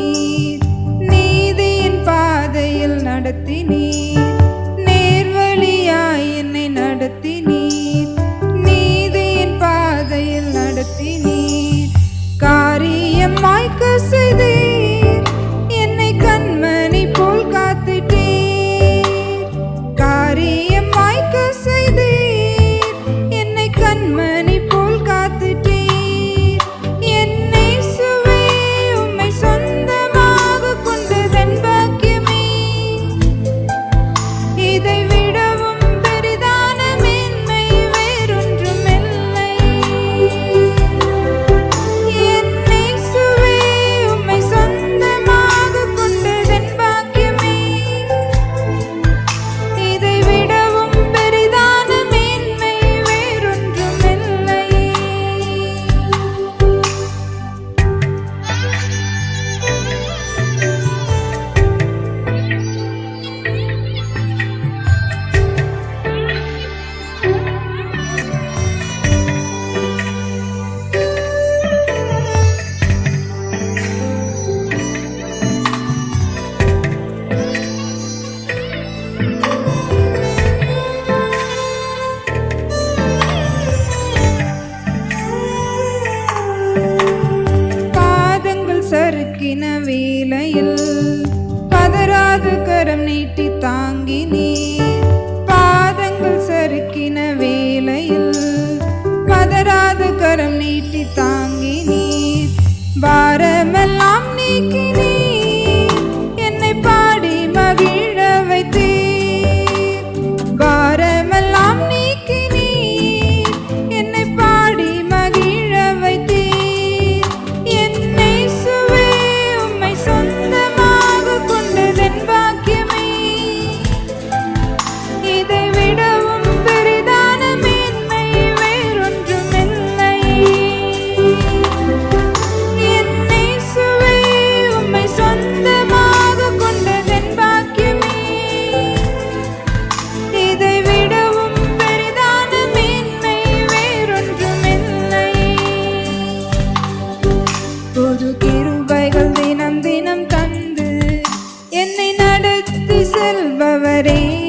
நடத்தினீர் நீதியின் பாதையில் நடத்தினீர். रे